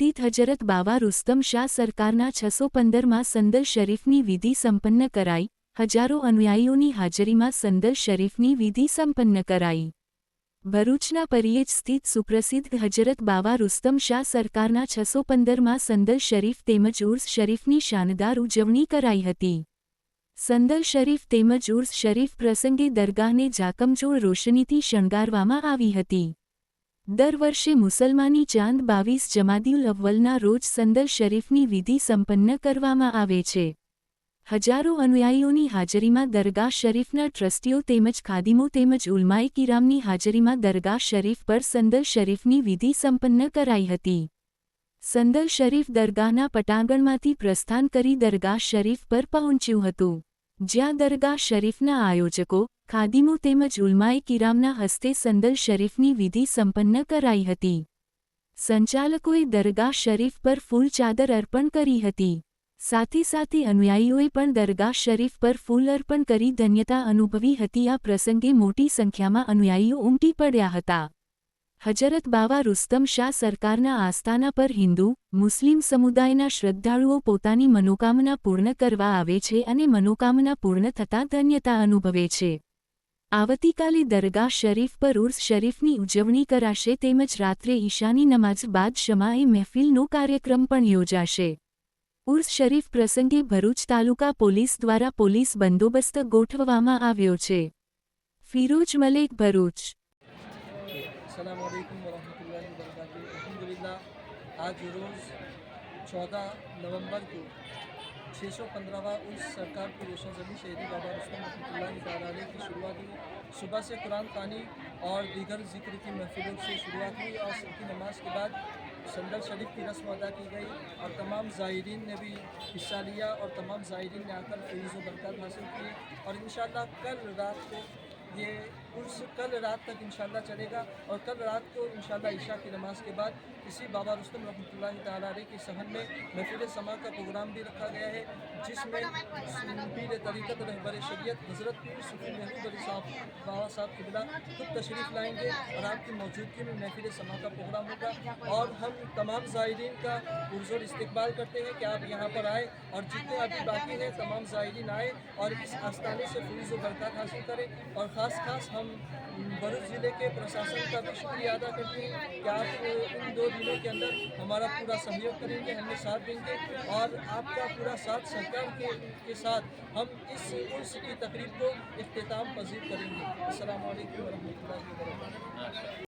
સ્થિત હજરત બાવા રુસ્તમ શાહ સરકારના છસો પંદરમાં સંદલ શરીફની વિધિ સંપન્ન કરાઈ, હજારો અનુયાયીઓની હાજરીમાં સંદલ શરીફની વિધિ સંપન્ન કરાઈ. ભરૂચના પરિયેજ સ્થિત સુપ્રસિદ્ધ હજરત બાવા રુસ્તમ શાહ સરકારના છસો પંદરમાં સંદલ શરીફ તેમજ ઉર્સ શરીફની શાનદાર ઉજવણી કરાઈ હતી. સંદલ શરીફ તેમજ ઉર્સ શરીફ પ્રસંગે દરગાહને જાકમજોળ રોશનીથી શણગારવામાં આવી હતી. દર વર્ષે મુસલમાની ચાંદ બાવીસ જમાદિયુલ અવ્વલના રોજ સંદર શરીફની વિધિ સંપન્ન કરવામાં આવે છે. હજારો અનુયાયીઓની હાજરીમાં દરગાહ શરીફના ટ્રસ્ટીઓ તેમજ ખાદીમો તેમજ ઉલમાએ કિરામની હાજરીમાં દરગાહ શરીફ પર સંદર શરીફની વિધિ સંપન્ન કરાઈ હતી. સંદર શરીફ દરગાહના પટાંગણમાંથી પ્રસ્થાન કરી દરગાહ શરીફ પર પહોંચ્યું હતું. જ્યાં દરગાહ શરીફના આયોજકો ખાદીમો તેમજ ઉલમાએ કિરામના હસ્તે સંદલ શરીફની વિધિ સંપન્ન કરાઈ હતી. સંચાલકોએ દરગાહ શરીફ પર ફૂલ ચાદર અર્પણ કરી હતી. સાથે સાથે અનુયાયીઓએ પણ દરગાહ શરીફ પર ફૂલ અર્પણ કરી ધન્યતા અનુભવી હતી. આ પ્રસંગે મોટી સંખ્યામાં અનુયાયીઓ ઉમટી પડ્યા હતા. હજરત બાવા રુસ્તમ શાહ સરકારના આસ્થાના પર હિન્દુ, મુસ્લિમ સમુદાયના શ્રદ્ધાળુઓ પોતાની મનોકામના પૂર્ણ કરવા આવે છે અને મનોકામના પૂર્ણ થતાં ધન્યતા અનુભવે છે. આવતીકાલે દરગાહ શરીફ પર ઉર્સ શરીફની ઉજવણી કરાશે તેમજ રાત્રે ઈશાની નમાઝ બાદ શમાએ મહેફિલનો કાર્યક્રમ પણ યોજાશે ઉર્સ શરીફ પ્રસંગે ભરૂચ તાલુકા પોલીસ દ્વારા પોલીસ બંદોબસ્ત ગોઠવવામાં આવ્યો છે ફિરોજ મલેક ભરૂચ अल्लाम वरहमल वर्क अलहमदिल्ला आज रोज़ चौदह नवंबर को چھ سو پندرہواں اس سرکار کو روشن زمین شہری بابا رسم رحمۃ اللہ تعالیٰ کی شروعات ہوئی۔ صبح سے قرآن خوانی اور دیگر ذکر کی محفلوں سے شروعات ہوئی اور سب کی نماز کے بعد سندر شریف کی رسم ادا کی گئی اور تمام زائرین نے بھی حصہ لیا اور تمام زائرین نے آ کر فیض و برکات حاصل کی اور انشاءاللہ کل رات کو یہ کورس کل رات تک انشاءاللہ چلے گا اور کل رات کو انشاءاللہ عشاء کی نماز کے بعد کسی بابا رستم رحمۃ اللہ تعالیٰ علیہ کی سہن میں محفل سما کا پروگرام بھی رکھا گیا ہے، جس میں پیر طریقت رہبر شریعت حضرت پیر صفی محبوب علی صاحب، بابا صاحب قبلہ خود تشریف لائیں گے اور آپ کی موجودگی میں محفل سما کا پروگرام ہوگا اور ہم تمام زائرین کا پرزور استقبال کرتے ہیں کہ آپ یہاں پر آئے اور جتنے ابھی باقی ہیں تمام زائرین آئے اور اس آستانے سے فیض و برکات حاصل کریں اور خاص خاص ہم بھروچ ضلع کے پرشاسن کا بھی شکریہ ادا کرتے ہیں کہ آپ ان دو دنوں کے اندر ہمارا پورا سہیوگ کریں گے ہمیں ساتھ دیں گے اور آپ کا پورا ساتھ سرکار کے کے ساتھ ہم اس عرص کی تقریب کو اختتام پذیر کریں گے۔ السلام علیکم ورحمۃ اللہ وبرکاتہ۔